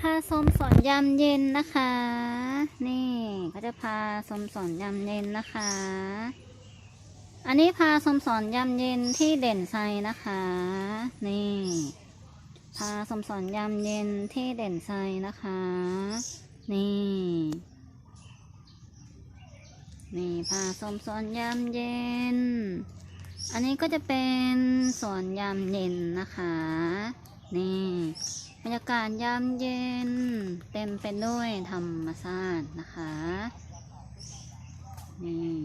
พาชมสวนยามเย็นนะคะ นี่ก็จะพาชมสวนยามเย็นนะคะ อันนี้พาชมสวนยามเย็นที่เด่นไซนะคะ นี่พาชมสวนยามเย็นที่เด่นไซนะคะ นี่ นี่พาชมสวนยามเย็น อันนี้ก็จะเป็นสวนยามเย็นนะคะ นี่บรรยากาศยามเย็น เต็มไปด้วยธรรมชาตินะคะ นี่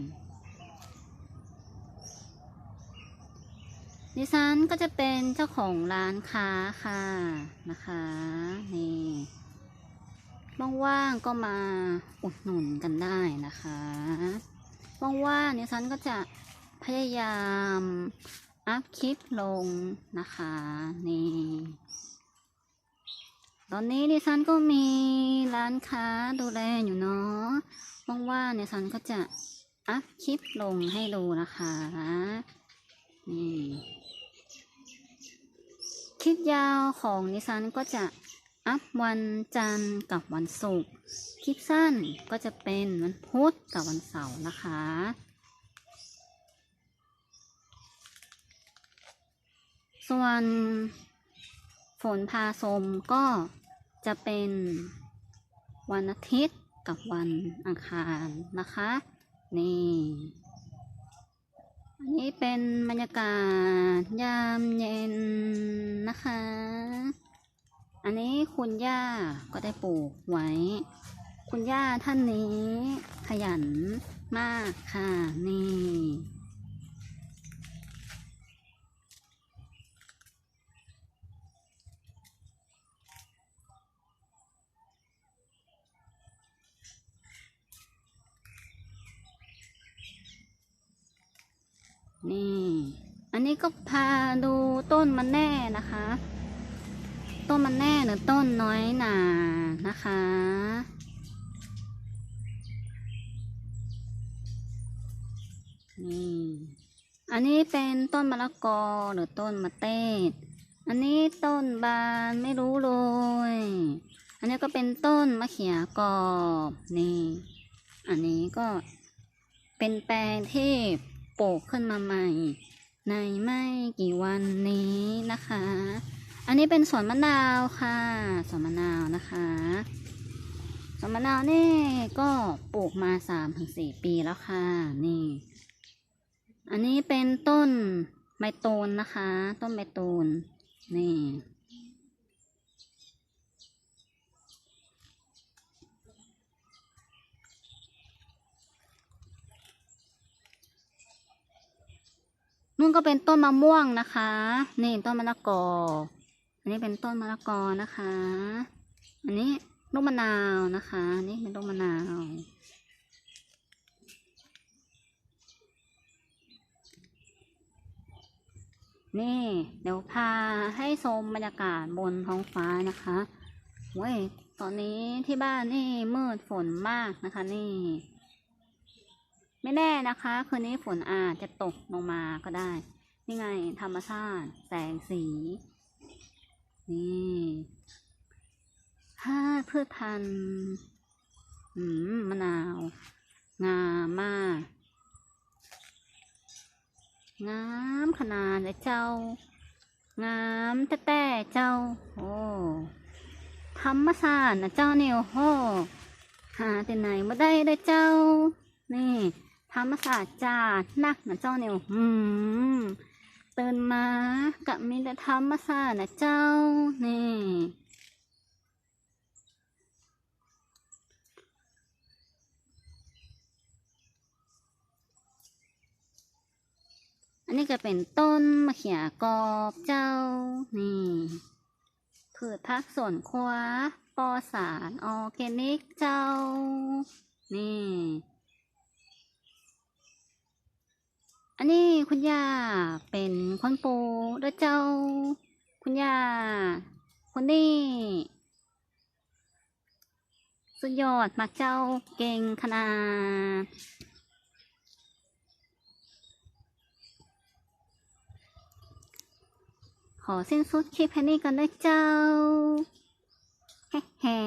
ดิฉันก็จะเป็นเจ้าของร้านค้าค่ะนะคะ นี่ว่างๆก็มาอุดหนุนกันได้นะคะ ว่างๆดิฉันก็จะพยายาม อัพคลิปลงนะคะนี่ตอนนี้ดิฉันก็มีร้านค้าดูแลอยู่เนาะว่างๆดิฉันก็จะอัพคลิปลงให้ดูนะคะนี่คลิปยาวของดิฉันก็จะอัพวันจันทร์กับวันศุกร์คลิปสั้นก็จะเป็นวันพุธกับวันเสาร์นะคะ ส่วนฝนพาสมก็จะเป็นวันอาทิตย์กับวันอังคารนะคะ นี่อันนี้เป็นบรรยากาศยามเย็นนะคะ อันนี้คุณย่าก็ได้ปลูกไว้ คุณย่าท่านนี้ขยันมากค่ะ นี่ นี่ อันนี้ก็พาดูต้นมันแน่นะคะ ต้นมันแน่หรือต้นน้อยหนานะคะ นี่อันนี้เป็นต้นมะละกอหรือต้นมะเตดอันนี้ต้นบานไม่รู้เลย อันนี้ก็เป็นต้นมะเขียกรอบนี่ อันนี้ก็เป็นแปลงที่ ปลูกขึ้นมาใหม่ ในไม่กี่วันนี้นะคะ อันนี้เป็นสวนมะนาวค่ะสวนมะนาวนะคะสวนมะนาวนี่ก็ปลูกมาสามถึงสี่ปีแล้วค่ะนี่ อันนี้เป็นต้นไมโตนนะคะ ต้นไมโตนนี่ นู่นก็เป็นต้นมะม่วงนะคะ นี่ต้นมะละกอ อันนี้เป็นต้นมะละกอนะคะ อันนี้ลูกมะนาวนะคะ นี่เป็นลูกมะนาว นี่เดี๋ยวพาให้ชมบรรยากาศบนท้องฟ้านะคะเว้ยตอนนี้ที่บ้านนี่มืดฝนมากนะคะนี่ ไม่แน่นะคะ คืนนี้ฝนอาจจะตกลงมาก็ได้ นี่ไง ธรรมชาติแสงสี นี่ห้าพืชพันธุ์อืมมะนาว งามมาก งามขนาดเลยเจ้า งามแต่แต่เจ้า โอ้ธรรมชาตินะเจ้าเนี่ยโอ้หาแต่ไหนมาได้เลยเจ้า นี่ ธรรมาสตร์จาดนักนะเจ้าเนี่ยอืมตื่นมากับมีแต่ธรรมาสตร์นะเจ้านี่อันนี้ก็เป็นต้นมะเขือกอบเจ้า นี่พืชพักส่วนครัวปอสารออร์แกนิกเจ้า นี่ อั นนี้คุณย่าเป็นคนปลูกเด้อเจ้า คุณย่าคนนี้ สุดยอดมากเจ้าเก่งขนาด ขอสิ้นสุดคลิปแค่นี้กันนะเจ้า แฮ่